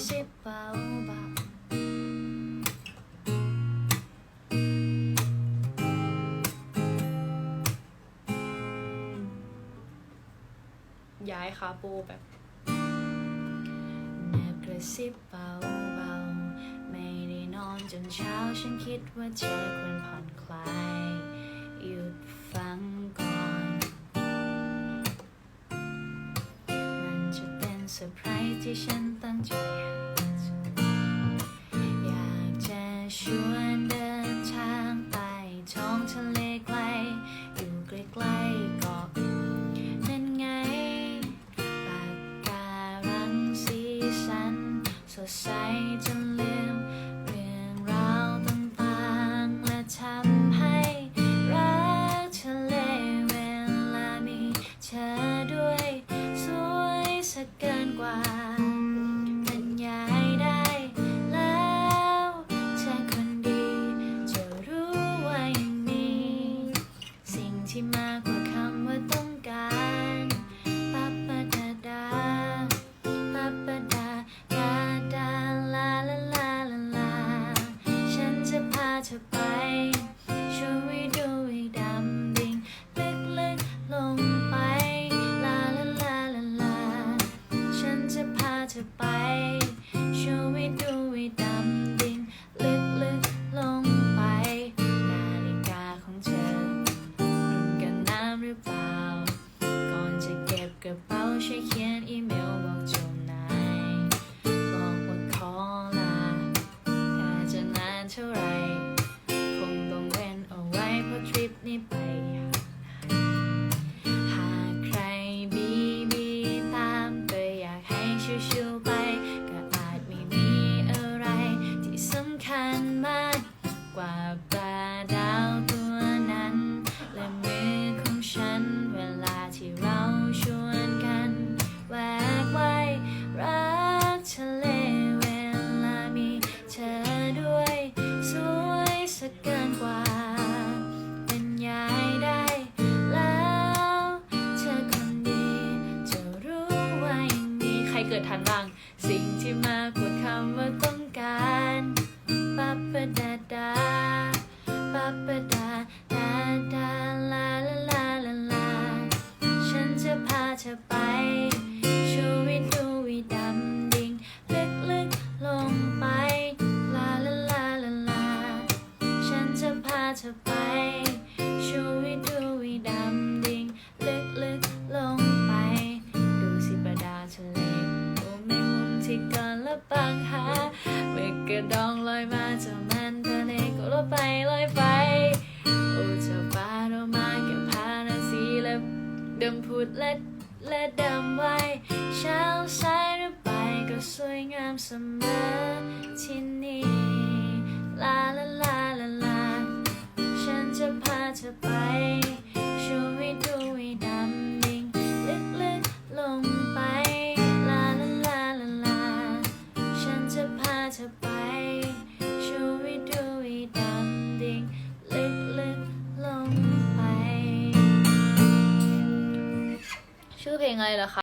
ซิบเบาเบาย้ายคาโปแบบแนบกระซิบเบาเบาไม่ได้นอนจนเช้าฉันคิดว่าเธอควรผ่อนคลายหยุดฟังก่อน มันจะเป็นเซอร์ไพรส์ ที่ฉันตั้งใจอยากจะชวนเดินทางไปท้องทะเลไกล อยู่ใกล้ๆเกาะนั่นไงปากการังสีสันสดใส ว่าต้องการปัปปะดาดาปัปปะดาดาดาลาลาลาลาลาฉันจะพาเธอไปช่วยดูให้ดำดิ่งลึกลึกลงไปลาลาลาลาลาฉันจะพาเธอไปช่วย กระเป๋าใช้เขียนอีเมลบอกเจ้านายบอกว่าขอลาอาจจะนานเท่าไหรคงต้องเว้นเอาไว้เพราะทริปนี้ไป มีใละปังหาเมฆกระดองลอยมาจากมันทะเลก็ลอยไปลอยไปโอ้เจ้าฟ้าเรมาเก็บผ้านาสีและดำพุดและและดำไว้เช้าสายหรือไปก็สวยงามเสมอที่นี่ลาลาลาลาลาฉันจะพาเธอไป ๆลง